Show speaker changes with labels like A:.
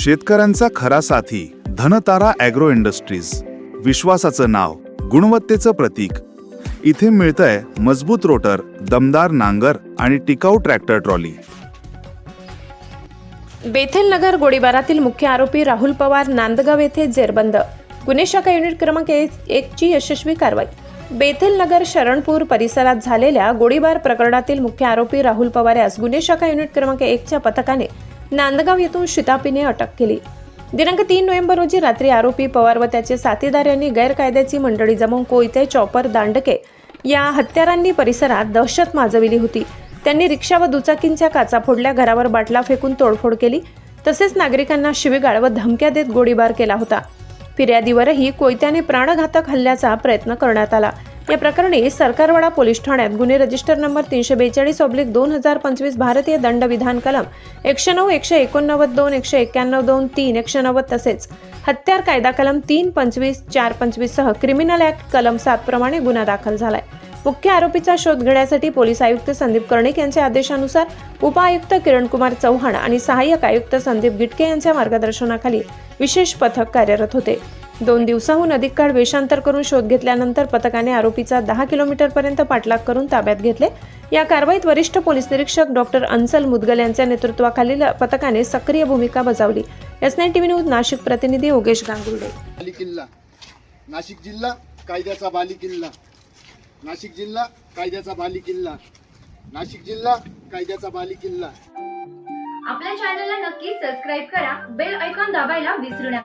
A: शेतकऱ्यांचा खरा साथी धनतारा ॲग्रो इंडस्ट्रीज. विश्वासाचं नाव गुणवत्तेचं प्रतीक. इथे मिळतंय मजबूत रोटर दमदार नांगर आणि टिकाऊ ट्रॅक्टर ट्रॉली.
B: बेथेल नगर गोळीबारातील मुख्य आरोपी राहुल पवार नांदगाव येथे जेरबंद. गुन्हे शाखा युनिट क्रमांक एक- एकची यशस्वी कारवाई. बेथेल नगर शरणपूर परिसरात झालेल्या गोळीबार प्रकरणातील मुख्य आरोपी राहुल पवार यास गुन्हे शाखा युनिट क्रमांक एकच्या पथकाने नांदगाव येथून शितापीने अटक केली. दिनांक तीन नोव्हेंबर रोजी रात्री आरोपी पवार व त्याचे साथीदार यांनी गैरकायद्याची मंडळी जमवून कोयते चॉपर दांडके या हत्यारांनी परिसरात दहशत माजविली होती. त्यांनी रिक्षा व दुचाकींच्या काचा फोडल्या घरावर बाटला फेकून तोडफोड केली. तसेच नागरिकांना शिवीगाळ व धमक्या देत गोळीबार केला होता. फिर्यादीवरही कोयत्याने प्राणघातक हल्ल्याचा प्रयत्न करण्यात आला. या प्रकरणी सरकारवाडा पोलीस ठाण्यात गुन्हे रजिस्टर नंबर तीनशे बेचाळीस ऑब्लिक दोन हजार पंचवीस भारतीय दंडविधान कलम एकशे नऊ एकशे एकोणनव्वद दोन एकशे एक्क्याण्णव दोन तीन एकशे नव्वद तसेच हत्यार कायदा कलम तीन पंचवीस चार पंचवीस सह क्रिमिनल ऍक्ट कलम सात प्रमाणे गुन्हा दाखल झालाय. मुख्य आरोपीचा शोध घेण्यासाठी पोलीस आयुक्त संदीप कर्णिक यांच्या आदेशानुसार उपआयुक्त किरणकुमार चव्हाण आणि सहाय्यक आयुक्त संदीप गिटके यांच्या मार्गदर्शनाखाली विशेष पथक कार्यरत होते. दोन दिवसाहून अधिक काळ वेषांतर करून शोध घेतल्यानंतर पथकाने आरोपीचा दहा किलोमीटरपर्यंत पाठलाग करून ताब्यात घेतले. या कारवाईत वरिष्ठ पोलीस निरीक्षक डॉक्टर अन्सल मुदगल यांच्या नेतृत्वाखालील पथकाने सक्रिय भूमिका बजावली. S nine TV news Nashik प्रतिनिधी योगेश गांगुर्डे.
C: बाली किल्ला नाशिक जिल्हा कायद्याचा बाली किल्ला नाशिक जिल्हा कायद्याचा बाली किल्ला नाशिक जिल्हा कायद्याचा बाली किल्ला
D: आपल्या चॅनलला नक्की सबस्क्राईब करा. बेल ऐकॉन दाबायला विसरू नका.